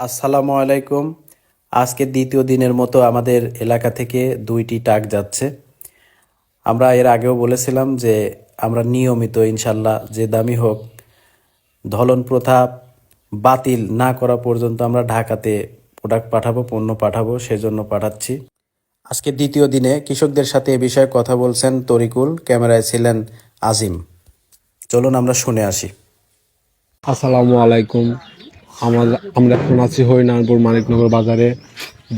আসসালামু আলাইকুম। আজকে দ্বিতীয় দিনের মতো আমাদের এলাকা থেকে দুইটি টাক যাচ্ছে। আমরা এর আগেও বলেছিলাম যে আমরা নিয়মিত ইনশাল্লাহ যে দামি হোক, ধলন প্রথা বাতিল না করা পর্যন্ত আমরা ঢাকাতে প্রোডাক্ট পাঠাবো, পণ্য পাঠাবো, সেজন্য পাঠাচ্ছি। আজকে দ্বিতীয় দিনে কৃষকদের সাথে এ বিষয়ে কথা বলছেন তরিকুল, ক্যামেরায় ছিলেন আজিম। চলুন আমরা শুনে আসি। আসসালামু আলাইকুম। আমরা আমরা এখন আছি হরিনারায়ণপুর মানিকনগর বাজারে।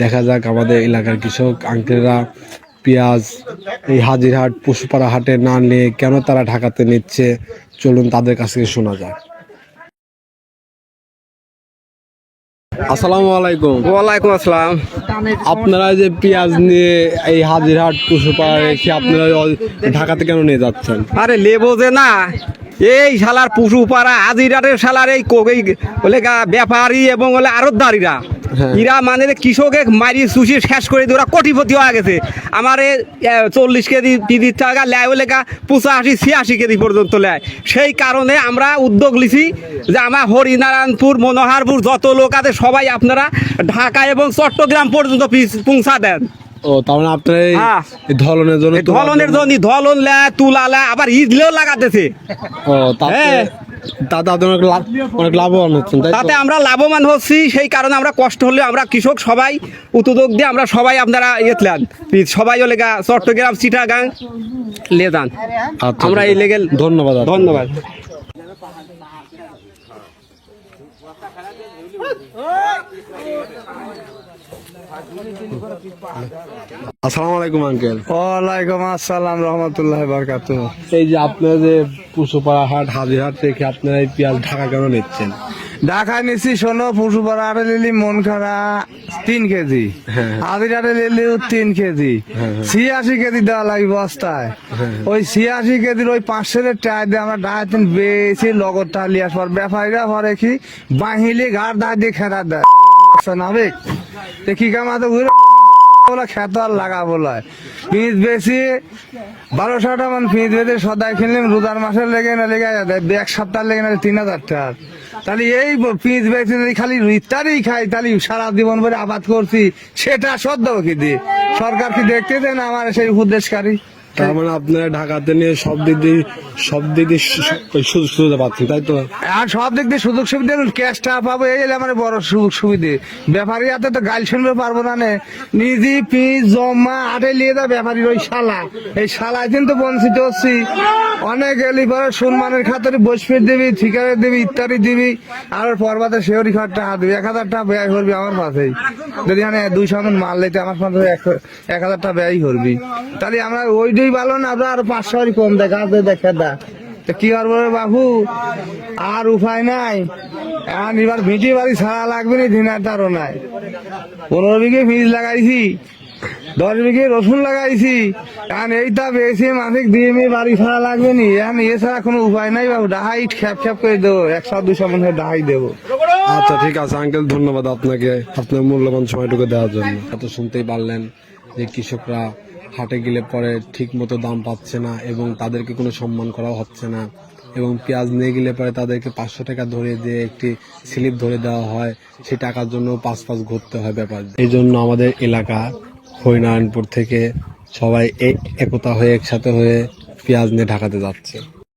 দেখা যাক আমাদের এলাকার কৃষক আঙ্কেলরা পেঁয়াজ এই হাজিরহাট পশুপাড়া হাটে না নিয়ে কেন তারা ঢাকাতে নিচ্ছে? চলুন তাদের কাছ থেকে শোনা যাক। আসসালামু আলাইকুম। ওয়ালাইকুম আসসালাম। আপনারা যে পেঁয়াজ নিয়ে এই হাজিরহাট পশুপাড়া রেখে আপনারা ঢাকাতে কেন নিয়ে যাচ্ছেন? আরে লেবো যে না এই শালার পশু পাড়া আজিরাটের শালার এই বলে ব্যাপারী এবং বলে আরতদারিরা ইরা মানে কৃষকে মারি সুশি শেষ করে দিয়ে ওরা কোটিপতি হয়ে গেছে। আমার এ, এ, চল্লিশ কেজি তিরিশ টাকা লেয় বলে পঁচাশি ছিয়াশি কেজি পর্যন্ত লেয়। সেই কারণে আমরা উদ্যোগ লিছি যে আমার হরিনারায়ণপুর মনোহারপুর যত লোক আছে সবাই আপনারা ঢাকা এবং চট্টগ্রাম পর্যন্ত পৌঁছা দেন। ও তার মানে আপনারা এই- হ্যাঁ। এই ধলনের জন্য ধলনের জন্য ধলন লে তুলা লে আবার ইজলেও লাগাতেছে। ও তাতে হ্যাঁ। তাতে অনেক লাভ অনেক লাভবান হচ্ছেন তাতে আমরা লাভবান হচ্ছি সেই কারণে আমরা কষ্ট হলে আমরা কৃষক সবাই উদ্যোগ দিয়ে আমরা সবাই আপনারা সবাই হলে চট্টগ্রাম চিটাগাং লে যান। আচ্ছা, আমরা এই লেগেল ধন্যবাদ ধন্যবাদ। আসসালামু আলাইকুম আঙ্কেল। ওয়ালাইকুম আসসালাম রহমতুল্লাহ বারকাত এই যে আপনারা যে পশুপাড়া হাট হাজিরহাট থেকে আপনারা এই পেঁয়াজ ঢাকা কেন নিচ্ছেন? ঢাকা নিছি শোনো পশু পাড়া আরে লিলি মন খারা তিন কেজি। আদির আরে লিলি তিন কেজি। ছিয়াশি কেজি দেওয়া লাগে বস্তায়। ওই ছিয়াশি কেজির ওই পাঁচশো টাই দিয়ে আমরা ঢাকা তিন বেশি লগত টালি আসবার ব্যাপারীরা ভরে কি বাহিলি ঘাট দাঁড় দিয়ে খেরা দেয়। নাবে কি কাম ঘুরে? বলা খেত আর বেশি সদায় মাসের লেগে না লেগে এক সপ্তাহ লেগে না তিন হাজার টাকা। তাহলে এই যদি খালি খাই, তাহলে সারা জীবন আবাদ করছি, সেটা সদ্য কি দিয়ে সরকার কি দেখতে দেন আমার সেই উদ্দেশ্যকারী তার মানে আপনারা ঢাকাতে নিয়ে সব দিক দিয়ে, সব দিক দিয়ে সুযোগ সুবিধা পাচ্ছেন, তাই তো? আর সব দিক দিয়ে সুযোগ সুবিধা ক্যাশটা পাবো, এই আমার বড় সুযোগ সুবিধে। ব্যাপারী হাতে তো গাল শুনবে পারব না নে। নিজে পিস জমা আটে নিয়ে যা ব্যাপারীর ওই শালা। এই শালায় কিন্তু বঞ্চিত হচ্ছি। অনেক এলি পরে সম্মানের খাতারে বসফির দিবি ঠিকারে দিবি, ইত্যাদি দিবি, আর পর্বতে শেহরি খাট টাকা দিবি। এক হাজার টাকা ব্যয় করবি আমার পাশেই। যদি মানে দুইশো মন মাল লইতে আমার পাশে এক- হাজার টাকা ব্যয় করবি। তাহলে আমরা ওইটাই ভালো না আর পাঁচশো কম দেখা দেখা দা। তো কি করব বাবু? আর উপায় নাই। এখন এবার ভিটি বাড়ি ছাড়া লাগবে না, দিনার নাই পনেরো বিঘে বীজ লাগাইছি, দশ বিঘে রসুন লাগাইছি। এখন এইটা বেশি মাসিক দিয়ে মেয়ে বাড়ি ছাড়া লাগবে নি। এখন এছাড়া কোনো উপায় নাই বাবু, ডাহাই খ্যাপ খ্যাপ করে দেবো। একশো দুশো মনে হয় ডাহাই দেবো। আচ্ছা ঠিক আছে আঙ্কেল ধন্যবাদ আপনাকে। আপনার মূল্যবান সময়টুকু দেওয়ার জন্য। এত শুনতেই পারলেন যে কৃষকরা হাটে গেলে পরে ঠিক মতো দাম পাচ্ছে না এবং তাদেরকে কোনো সম্মান করা হচ্ছে না। এবং পেঁয়াজ নিয়ে গেলে পরে তাদেরকে পাঁচশো টাকা ধরে দিয়ে একটি স্লিপ ধরে দেওয়া হয়। সেই টাকার জন্য পাঁচ পাঁচ ঘুরতে হয় ব্যাপার। এই জন্য আমাদের এলাকা হরিনারায়ণপুর থেকে সবাই একতা হয়ে একসাথে হয়ে পেঁয়াজ নিয়ে ঢাকাতে যাচ্ছে।